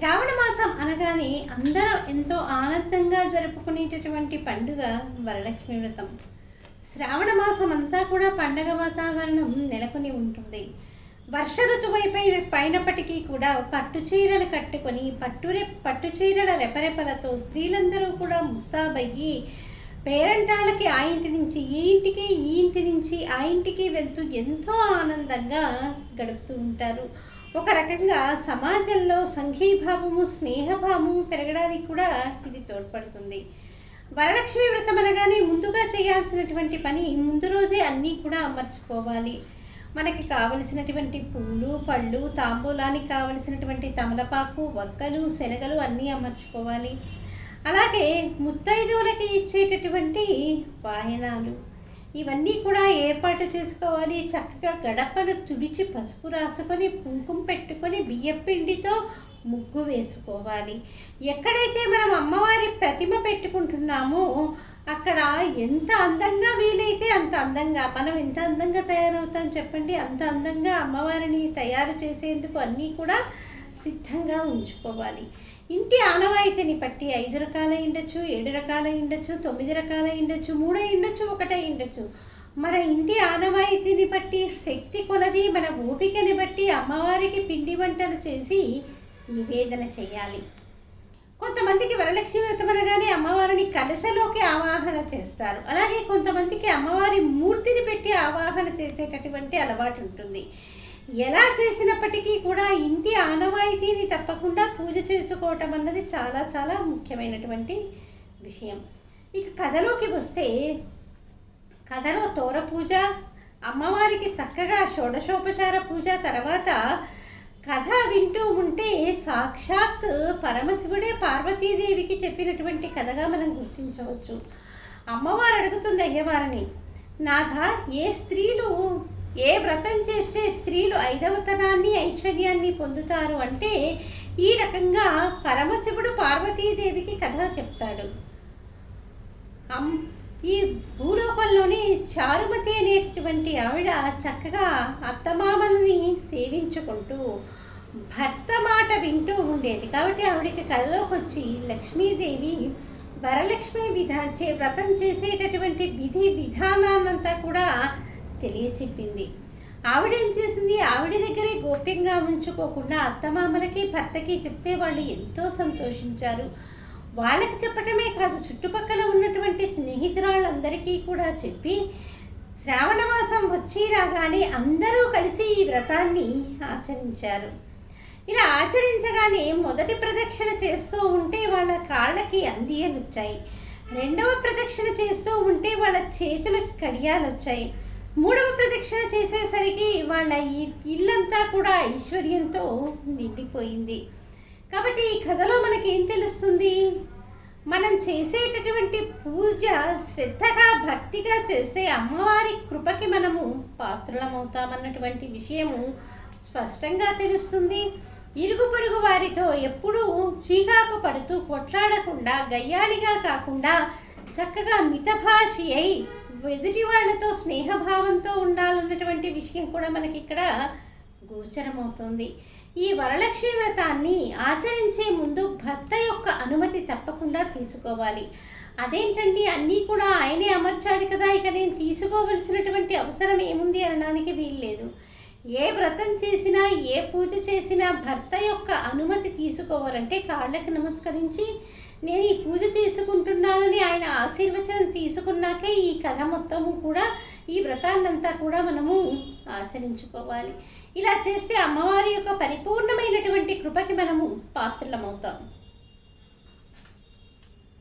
శ్రావణ మాసం అనగానే అందరం ఎంతో ఆనందంగా జరుపుకునేటటువంటి పండుగ వరలక్ష్మి వ్రతం. శ్రావణ మాసం అంతా కూడా పండగ వాతావరణం నెలకొని ఉంటుంది. వర్ష ఋతువైపై పైనప్పటికీ కూడా పట్టు చీరలు కట్టుకొని పట్టు పట్టు చీరల రెపరెపలతో స్త్రీలందరూ కూడా ముస్సాబయ్యి పేరంటాలకి ఆ ఇంటి నుంచి ఈ ఇంటికి ఈ ఇంటి నుంచి ఆ ఇంటికి వెళ్తూ ఎంతో ఆనందంగా గడుపుతూ ఉంటారు. ఒక రకంగా సమాజంలో సంఘీభావము స్నేహభావము పెరగడానికి కూడా ఇది తోడ్పడుతుంది. వరలక్ష్మి వ్రతం అనగానే ముందుగా చేయాల్సినటువంటి పని ముందు రోజే అన్నీ కూడా అమర్చుకోవాలి. మనకి కావలసినటువంటి పూలు పళ్ళు తాంబూలానికి కావలసినటువంటి తమలపాకు వక్కలు శనగలు అన్నీ అమర్చుకోవాలి. అలాగే ముత్తైదువులకి ఇచ్చేటటువంటి వాయనాలు ఇవన్నీ కూడా ఏర్పాటు చేసుకోవాలి. చక్కగా గడపలు తుడిచి పసుపు రాసుకొని కుంకుమ పెట్టుకొని బియ్యపిండితో ముగ్గు వేసుకోవాలి. ఎక్కడైతే మనం అమ్మవారి ప్రతిమ పెట్టుకుంటున్నామో అక్కడ ఎంత అందంగా వీలైతే అంత అందంగా మనం ఎంత అందంగా తయారవుతాం చెప్పండి? అంత అందంగా అమ్మవారిని తయారు చేసేందుకు అన్నీ కూడా సిద్ధంగా ఉంచుకోవాలి. ఇంటి ఆనవాయితీని బట్టి ఐదు రకాల ఉండొచ్చు ఏడు రకాల ఉండొచ్చు తొమ్మిది రకాల ఉండొచ్చు మూడే ఉండొచ్చు ఒకటే ఉండొచ్చు మన ఇంటి ఆనవాయితీని బట్టి శక్తి కొలది మన ఓపికని బట్టి అమ్మవారికి పిండి వంటలు చేసి నివేదన చేయాలి. కొంతమందికి వరలక్ష్మి వ్రతం అనగానే అమ్మవారిని కలసలోకి ఆవాహన చేస్తారు. అలాగే కొంతమందికి అమ్మవారి మూర్తిని పెట్టి ఆవాహన చేసేటటువంటి అలవాటు ఉంటుంది. ఎలా చేసినప్పటికీ కూడా ఇంటి ఆనవాయితీని తప్పకుండా పూజ చేసుకోవటం అన్నది చాలా చాలా ముఖ్యమైనటువంటి విషయం. ఇక కథలోకి వస్తే కథలో తోర పూజ అమ్మవారికి చక్కగా షోడశోపచార పూజ తర్వాత కథ వింటూ ఉంటే సాక్షాత్ పరమశివుడే పార్వతీదేవికి చెప్పినటువంటి కథగా మనం గుర్తించవచ్చు. అమ్మవారు అడుగుతుంది అయ్యవారిని నాథ ఏ స్త్రీలు ఏ వ్రతం చేస్తే స్త్రీలు ఐదవతనాన్ని ఐశ్వర్యాన్ని పొందుతారు అంటే ఈ రకంగా పరమశివుడు పార్వతీదేవికి కథ చెప్తాడు. అమ్ ఈ భూలోకంలోని చారుమతి అనేటటువంటి ఆవిడ చక్కగా అత్తమామల్ని సేవించుకుంటూ భర్త మాట వింటూ ఉండేది. కాబట్టి ఆవిడకి కళ్ళలోకి వచ్చి లక్ష్మీదేవి వరలక్ష్మి విధా చే వ్రతం చేసేటటువంటి విధి విధానాన్నంతా కూడా తెలియచెప్పింది. ఆవిడ ఏం చేసింది? ఆవిడ దగ్గరే గోప్యంగా ఉంచుకోకుండా అత్తమామలకి భర్తకి చెప్తే వాళ్ళు ఎంతో సంతోషించారు. వాళ్ళకి చెప్పటమే కాదు చుట్టుపక్కల ఉన్నటువంటి స్నేహితురాళ్ళందరికీ కూడా చెప్పి శ్రావణ మాసం వచ్చి రాగానే అందరూ కలిసి ఈ వ్రతాన్ని ఆచరించారు. ఇలా ఆచరించగానే మొదటి ప్రదక్షిణ చేస్తూ ఉంటే వాళ్ళ కాళ్ళకి అందియలు వచ్చాయి రెండవ ప్రదక్షిణ చేస్తూ ఉంటే వాళ్ళ చేతులకి కడియాలు వచ్చాయి మూడవ ప్రదక్షిణ చేసేసరికి వాళ్ళ ఇల్లంతా కూడా ఐశ్వర్యంతో నిండిపోయింది. కాబట్టి ఈ కథలో మనకి ఏం తెలుస్తుంది? మనం చేసేటటువంటి పూజ శ్రద్ధగా భక్తిగా చేసే అమ్మవారి కృపకి మనము పాత్రలమవుతామన్నటువంటి విషయము స్పష్టంగా తెలుస్తుంది. ఇరుగు పొరుగు వారితో ఎప్పుడూ చీకాకు పడుతూ కొట్లాడకుండా గయ్యాళిగా కాకుండా చక్కగా మితభాషి అయి ఎదుటి వాళ్ళతో స్నేహభావంతో ఉండాలన్నటువంటి విషయం కూడా మనకి ఇక్కడ గోచరమవుతుంది. ఈ వరలక్ష్మి వ్రతాన్ని ఆచరించే ముందు భర్త యొక్క అనుమతి తప్పకుండా తీసుకోవాలి. అదేంటండి? అన్నీ కూడా ఆయనే అమర్చాడు కదా ఇక నేను తీసుకోవలసినటువంటి అవసరం ఏముంది అనడానికి వీల్లేదు. ఏ వ్రతం చేసినా ఏ పూజ చేసినా భర్త యొక్క అనుమతి తీసుకోవాలంటే కాళ్ళకి నమస్కరించి నేను ఈ పూజ చేసుకుంటున్నానని ఆయన ఆశీర్వచనం తీసుకున్నాకే ఈ కథ మొత్తము కూడా ఈ వ్రతాన్నంతా కూడా మనము ఆచరించుకోవాలి. ఇలా చేస్తే అమ్మవారి యొక్క పరిపూర్ణమైనటువంటి కృపకి మనము పాత్రలమవుతాం.